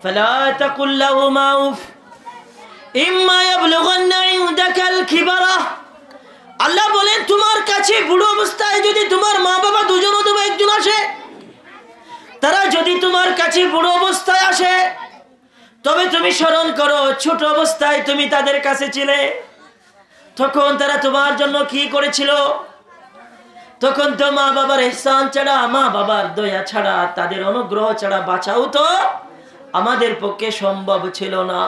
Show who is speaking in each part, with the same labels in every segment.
Speaker 1: فلا تقل لهما أف إما يبلغن عندك الكبر আল্লাহ বলেন তোমার কাছে বুড়ো অবস্থায় যদি তোমার মা বাবা দুজন অথবা একজন আসে তারা যদি তোমার কাছে বুড়ো অবস্থায় আসে তবে তুমি স্মরণ করো ছোট অবস্থায় তুমি তাদের কাছে ছিলে তখন তারা তোমার জন্য কি করেছিল তখন তো মা বাবার এহসান ছাড়া মা বাবার দয়া ছাড়া তাদের অনুগ্রহ ছাড়া বাঁচাও তো আমাদের পক্ষে সম্ভব ছিল না।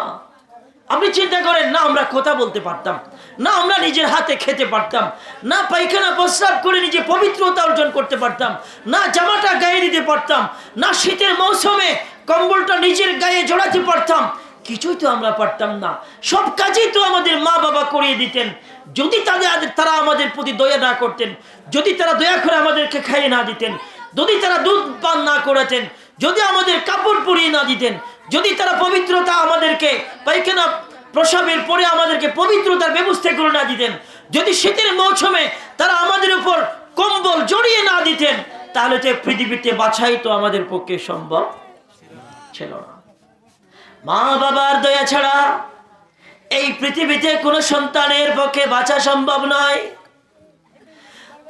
Speaker 1: আপনি চিন্তা করেন, না আমরা কথা বলতে পারতাম, না আমরা নিজের হাতে খেতে পারতাম, না পায়খানা প্রস্রাব করে নিজে পবিত্রতা অর্জন করতে পারতাম, না জামাটা গায়ে দিতে পারতাম, না শীতের মৌসুমে কম্বলটা নিজের গায়ে জড়াতে পারতাম, কিছুই তো আমরা পারতাম না। সব কাজই তো আমাদের মা বাবা করিয়ে দিতেন। যদি তাদের তারা আমাদের প্রতি দয়া না করতেন, যদি তারা দয়া করে আমাদেরকে খাইয়ে না দিতেন, যদি তারা দুধ পান না করাতেন যদি আমাদের কাপড় পরিয়ে না দিতেন, যদি তারা পবিত্রতা আমাদেরকে পায়খানা প্রসাবের পরে আমাদেরকে পবিত্রতার ব্যবস্থা করে না দিতেন, যদি শীতের মৌসুমে তারা আমাদের উপর কম্বল জড়িয়ে না দিতেন, তাহলে তো পৃথিবীতে বাছাই তো আমাদের পক্ষে সম্ভব ছিল না। মা বাবার দয়া ছাড়া এই পৃথিবীতে কোনো সন্তানের পক্ষে বাঁচা সম্ভব নয়।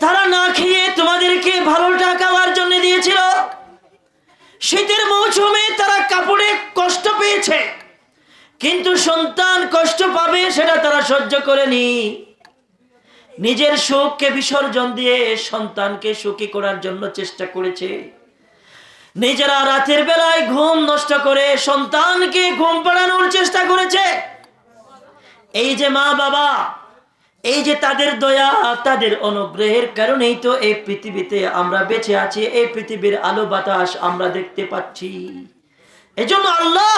Speaker 1: তারা না খেয়ে তোমাদেরকে ভালোটা খাওয়ার জন্য দিয়েছিল। শীতের মৌসুমে তারা কাপড়ে কষ্ট পেয়েছে। কিন্তু সন্তান কষ্ট পাবে সেটা তারা সহ্য করেনি নিজের সুখকে বিসর্জন দিয়ে সন্তানকে সুখী করার জন্য চেষ্টা করেছে। নিজেরা রাতের বেলায় ঘুম নষ্ট করে সন্তানকে ঘুম পাড়ানোর চেষ্টা করেছে। এই যে মা বাবা এই যে তাদের দয়া, তাদের অনুগ্রহের কারণেই তো এই পৃথিবীতে আমরা বেঁচে আছি, এই পৃথিবীর আলো বাতাস আমরা দেখতে পাচ্ছি। এজন্য আল্লাহ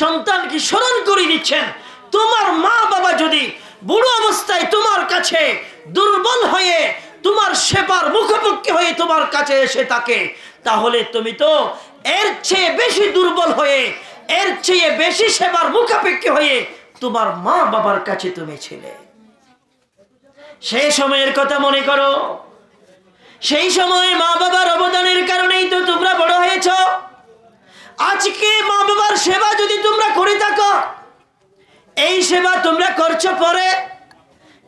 Speaker 1: সন্তানকে স্মরণ করে দিচ্ছেন তোমার মা বাবা যদি বুড়ো অবস্থায় তোমার কাছে দুর্বল হয়ে, তোমার সেবার মুখোমুখি হয়ে তোমার কাছে এসে থাকে, তাহলে তুমি তো এর চেয়ে বেশি দুর্বল হয়ে, এর চেয়ে বেশি সেবার মুখাপেক্ষি হয়ে তোমার মা বাবার কাছে তুমি ছিলে। সেই সময়ের কথা মনে করো। সেই সময় মা বাবার অবদানের কারণেই তো তোমরা বড় হয়েছ। আজকে মা বাবার সেবা যদি তোমরা করে থাকো, এই সেবা তোমরা করছ পরে।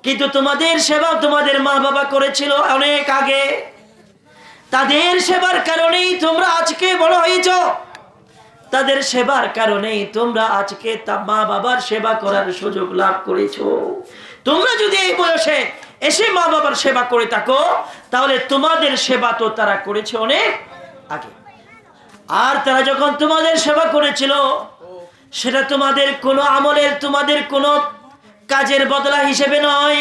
Speaker 1: কিন্তু তোমাদের সেবা তোমাদের মা বাবা করেছিল অনেক আগে। তাদের সেবার কারণেই তোমরা আজকে বড় হয়েছ। তাদের সেবার কারণেই তোমরা আজকে তা মা বাবার সেবা করার সুযোগ লাভ করেছ। তোমরা যদি এই বয়সে এসে মা বাবার সেবা করে থাকো, তাহলে তোমাদের সেবা তো তারা করেছে অনেক আগে। আর তারা যখন তোমাদের সেবা করেছিল, সেটা তোমাদের কোনো আমলের, তোমাদের কোনো কাজের বদলা হিসেবে নয়।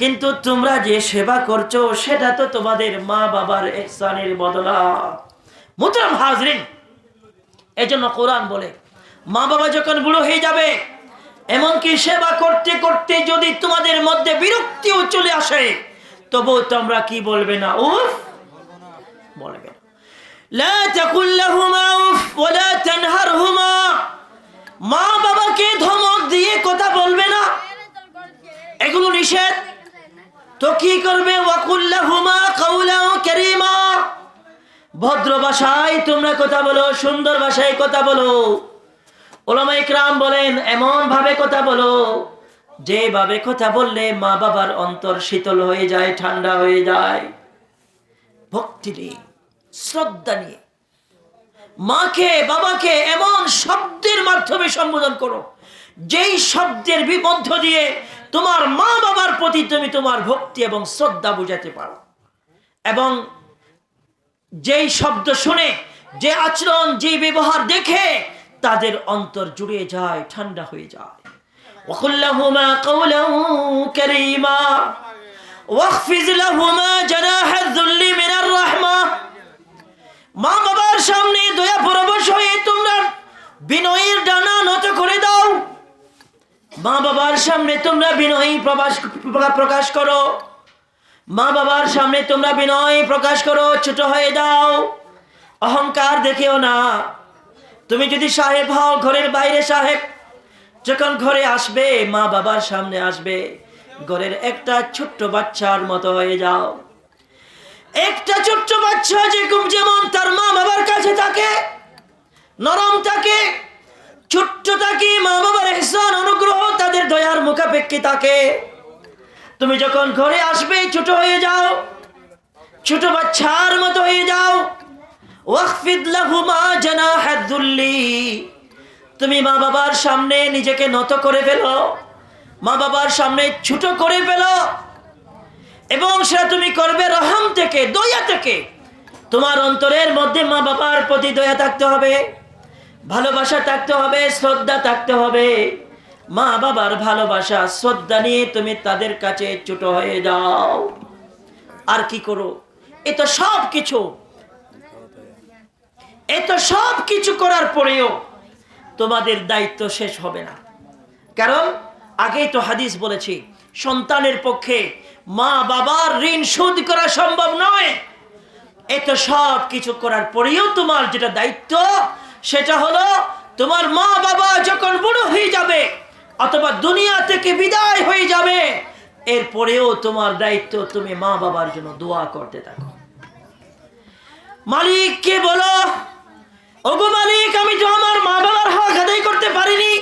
Speaker 1: কিন্তু তোমরা যে সেবা করছ, সেটা তো তোমাদের মা বাবার এহসানের বদলা। মুতরাম হাজরিন, এজন্য কোরআন বলে মা বাবা যখন বুড়ো হয়ে যাবে এমনকি সেবা করতে করতে যদি তোমাদের মধ্যে বিরক্তিও চলে আসে তবু তোমরা কি বলবে না, উফ? বলবে লা তাকুল লাহুমা উফ ওয়ালা তানহারহুমা। মা বাবাকে ধমক দিয়ে কথা বলবে না। এগুলো নিষেধ। তো কি করবে? ওয়াকুল্লাহুমা কাউলাও কারীমা। ভদ্র ভাষায় তোমরা কথা বলো, সুন্দর ভাষায় কথা বলো। ওলামা ইকরাম বলেন এমন ভাবে কথা বলো, যেভাবে কথা বললে মা বাবার অন্তর শীতল হয়ে যায়, ঠান্ডা হয়ে যায়। ভক্তি নিয়ে, শ্রদ্ধা নিয়ে, মাকে, বাবাকে এমন শব্দের মাধ্যমে সম্বোধন করো, যেই শব্দের বিবদ্ধ দিয়ে তোমার মা বাবার প্রতি তুমি তোমার ভক্তি এবং শ্রদ্ধা বুঝাতে পারো। এবং যেই শব্দ শুনে, যে আচরণ, যে ব্যবহার দেখে তাদের অন্তর জুড়ে যায় ঠান্ডা হয়ে যায় وقل لهما قولا كريما واخفض لهما جناح الذل من الرحمة মা বাবার সামনে দয়া পরবশ হয়ে তোমরা বিনয়ের ডানা নত করে দাও মা বাবার সামনে তোমরা বিনয়ী প্রকাশ প্রকাশ করো মা বাবার সামনে তোমরা বিনয় প্রকাশ করো ছোট হয়ে দাও অহংকার দেখেও না তুমি যদি সাহেব হও ঘরের বাইরে সাহেব, যখন ঘরে আসবে, মা বাবার সামনে আসবে, ঘরের একটা ছোট্ট বাচ্চার মতো হয়ে যাও। একটা ছোট্ট বাচ্চা যেরকম যেমন তার মা বাবার কাছে থাকে, নরম থাকে, ছোট্ট থাকে, মা বাবার এহসান, অনুগ্রহ তাদের দয়ার মুখাপেক্ষী থাকে। তুমি যখন ঘরে আসবে, ছোট হয়ে যাও, ছোট বাচ্চার মতো হয়ে যাও তুমি মা বাবার সামনে নিজেকে নত করে ফেলো, মা বাবার সামনে ছোট করে ফেলো, এবং সেটা তুমি করবে রহম থেকে, দয়া থেকে। তোমার অন্তরের মধ্যে মা বাবার প্রতি দয়া থাকতে হবে, ভালোবাসা থাকতে হবে, শ্রদ্ধা থাকতে হবে। মা বাবার ভালোবাসা, শ্রদ্ধা নিয়ে তুমি তাদের কাছে ছোট হয়ে যাও। আর কি করো? এ তো সব কিছু এ তো সব কিছু করার পরেও তোমাদের দায়িত্ব শেষ হবে না। কারণ আগেই তো হাদিস বলেছি, সন্তানের পক্ষে মা বাবার ঋণ শোধ করা সম্ভব নয়। এত সব কিছু করার পরেও তোমার যেটা দায়িত্ব, সেটা হলো তোমার মা বাবা যখন বুড়ো হয়ে যাবে, অথবা দুনিয়া থেকে বিদায় হয়ে যাবে এরপরেও তোমার দায়িত্ব তুমি মা বাবার জন্য দোয়া করতে থাকো। মালিককে বলো ওগো মালিক, আমি তো আমার মা বাবার হক আদায় করতে পারিনি।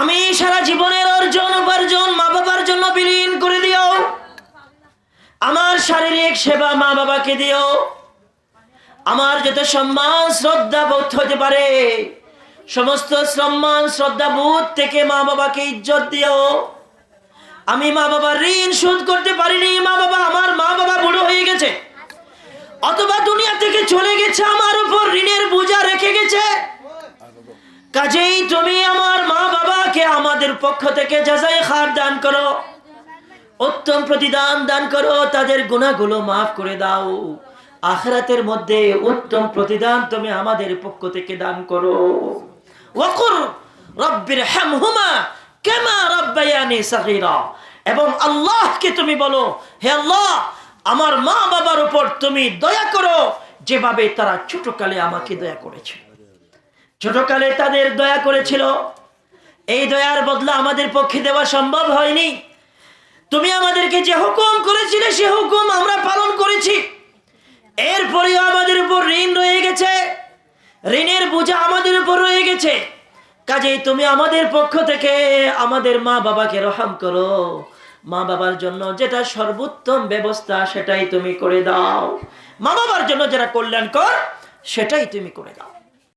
Speaker 1: আমি সারা জীবনের অর্জন, উপার্জন, মা বাবার জন্য বিলীন করে দিও। আমার শারীরিক সেবা মা বাবাকে দিও। আমার যত সম্মান, শ্রদ্ধা বোধ হতে পারে, সমস্ত সম্মান, শ্রদ্ধা বোধ থেকে মা বাবাকে ইজ্জত দিও। আমি মা বাবার ঋণ শোধ করতে পারিনি। মা বাবা, আমার মা বাবা বুড়ো হয়ে গেছে। অথবা দুনিয়া থেকে চলে গেছে, আমার উপর ঋণের বোঝা রেখে গেছে। কাজেই তুমি আমার মা বাবাকে আমাদের পক্ষ থেকে যাচাই খার দান করো, উত্তম প্রতিদান দান করো, তাদের গুণাগুলো মাফ করে দাও। আখরাতের মধ্যে উত্তম প্রতিদান তুমি আমাদের পক্ষ থেকে দান করো। ওয়াকুর রব্বির হামহুমা কেমা রব্বায়ানি সাগীরা। এবং আল্লাহকে তুমি বলো, হে আল্লাহ আমার মা বাবার উপর তুমি দয়া করো, যেভাবে তারা ছোটকালে আমাকে দয়া করেছে। ছোটকালে তাদের দয়া করেছিল। এই দয়ার বদলা আমাদের পক্ষে দেওয়া সম্ভব হয়নি। তুমি আমাদেরকে যে হুকুম করেছিলে, সে হুকুম আমরা পালন করেছি। এরপরেও আমাদের উপর ঋণ রয়ে গেছে। ঋণের বোঝা আমাদের উপর রয়ে গেছে। কাজেই তুমি আমাদের পক্ষ থেকে আমাদের মা বাবাকে রহম করো। মা বাবার জন্য যেটা সর্বোত্তম ব্যবস্থা সেটাই তুমি করে দাও। মা বাবার জন্য যেটা কল্যাণ কর সেটাই তুমি করে দাও।